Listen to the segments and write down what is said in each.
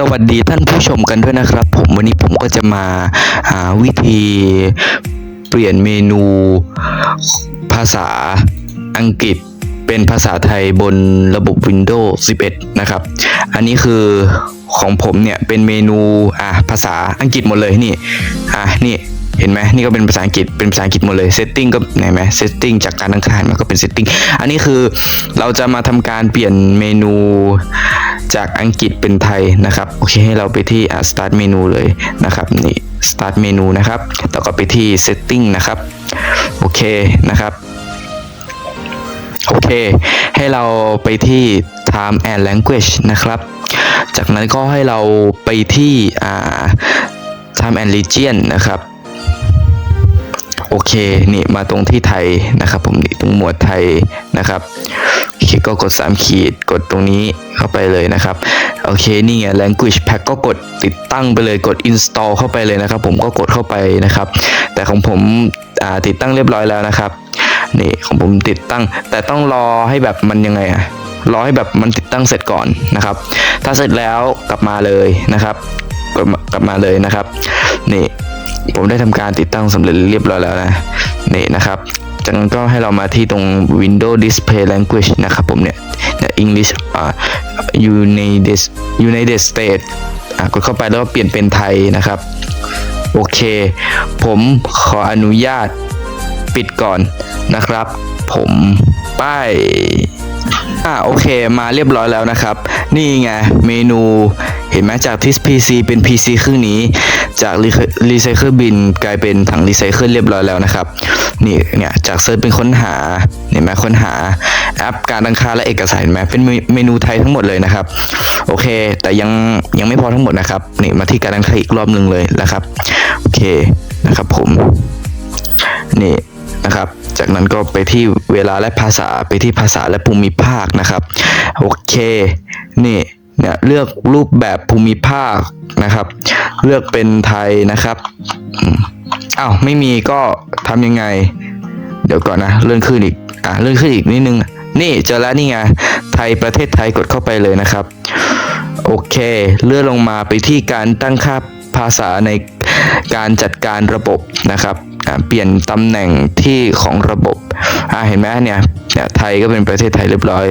สวัสดีท่านผู้ชมกันด้วยนะครับ ผมวันนี้ผมก็จะมาหาวิธีเปลี่ยนเมนูภาษาอังกฤษเป็นภาษาไทยบนระบบ Windows 11 นะครับ อันนี้คือของผมเนี่ยเป็นเมนูอะภาษาอังกฤษหมดเลยนี่อะนี่ เห็นไหมนี่ก็เป็นภาษาอังกฤษเป็นภาษาอังกฤษหมดเลยเซตติ้งก็ไหนไหมเซตติ้งจากการตั้งค่ามันก็เป็นเซตติ้งอันนี้คือเราจะมาทำการเปลี่ยนเมนูจากอังกฤษเป็นไทยนะครับโอเคให้เราไปที่อะ start เมนูเลยนะครับนี่ start เมนูนะครับแล้วก็ไปที่ setting นะครับโอเคนะครับโอเค ให้เราไปที่ time and language นะครับ จากนั้นก็ให้เราไปที่อ่า time and region นะครับ โอเคนี่มาตรงที่ไทยนะครับ ผมนี่ตรงหมวดไทยนะครับโอเคก็กด 3 ขีดกดตรงนี้เข้าไปเลยนะครับโอเคนี่ไง language pack ก็กดติดตั้งไปเลยกด install เข้าไปเลยนะครับ ผมก็กดเข้าไปนะครับ แต่ของผมติดตั้งเรียบร้อยแล้วนะครับนี่ของผมติดตั้ง แต่ต้องรอให้แบบมันยังไงอะรอให้แบบมันติดตั้งเสร็จก่อนนะครับ ถ้าเสร็จแล้วกลับมาเลยนะครับ กลับมาเลยนะครับนี่ ผมได้ทำการติดตั้งสำเร็จเรียบร้อยแล้วนะนี่นะครับจากนั้นก็ให้เรามาที่ตรง Windows Display Language นะครับผมเนี่ย English อ่า United United States อะกดเข้าไปแล้วก็เปลี่ยนเป็นไทยนะครับ โอเค ผมขออนุญาตปิดก่อนนะครับ ผมป้ายอ่าโอเคมาเรียบร้อยแล้วนะครับ นี่ไงเมนู ห็นไหมจากที่ PC เป็น PC ครึ่งนี้ จากรีไซเคิลบินกลายเป็นถังรีไซเคิลเรียบร้อยแล้วนะครับ นี่เนี่ยจากเซิร์ชเป็นค้นหา เห็นไหมค้นหาแอปการตั้งค่าและเอกสารเห็นไหมเป็นเมเมนูไทยทั้งหมดเลยนะครับ โอเค แต่ยังยังไม่พอทั้งหมดนะครับ นี่มาที่การตั้งค่าอีกรอบหนึ่งเลยนะครับ โอเคนะครับผม นี่นะครับ จากนั้นก็ไปที่เวลาและภาษาไปที่ภาษาและภูมิภาคนะครับ โอเค นี่ เนี่ยเลือกรูปแบบภูมิภาคนะครับ เลือกเป็นไทยนะครับอ้าวไม่มีก็ทำยังไง เดี๋ยวก่อนนะเลื่อนขึ้นอีกอะเลื่อนขึ้นอีกนิดนึง นี่เจอแล้วนี่ไงไทยประเทศไทยกดเข้าไปเลยนะครับ โอเค เลื่อนลงมาไปที่การตั้งค่าภาษาในการจัดการระบบนะครับอ่าเปลี่ยนตำแหน่งที่ของระบบอ่าเห็นไหมเนี่ยเนี่ยไทยก็เป็นประเทศไทยเรียบร้อย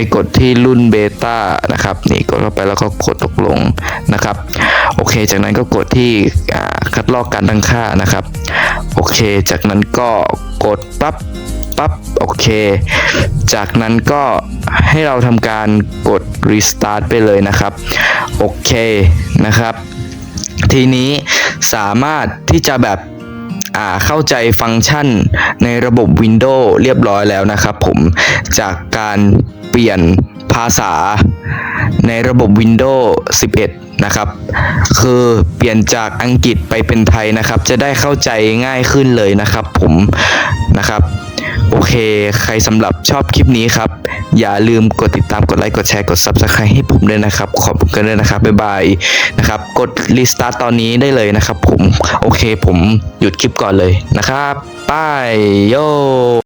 ให้กดที่รุ่นเบต้านะครับนี่กดเข้าไปแล้วก็กดตกลงนะครับโอเค จากนั้นก็กดที่คัดลอกการตั้งค่านะครับโอเค จากนั้นก็กดปั๊บปั๊บโอเค จากนั้นก็ให้เราทำการกด restart ไปเลยนะครับโอเคนะครับ ทีนี้สามารถที่จะแบบ อ่าเข้าใจฟังก์ชันในระบบ Windows เรียบร้อยแล้วนะครับผมจากการเปลี่ยนภาษาในระบบ Windows 11 นะครับ คือเปลี่ยนจากอังกฤษไปเป็นไทยนะครับ จะได้เข้าใจง่ายขึ้นเลยนะครับผมนะครับ โอเค ใครสำหรับชอบคลิปนี้ครับ อย่าลืมกดติดตามกดไลค์กดแชร์กด Subscribe ให้ผมด้วยนะครับ ขอบคุณกันด้วยนะครับ บ๊ายบายนะครับ กดรีสตาร์ตตอนนี้ได้เลยนะครับผม โอเคผมหยุดคลิปก่อนเลยนะครับป้ายโย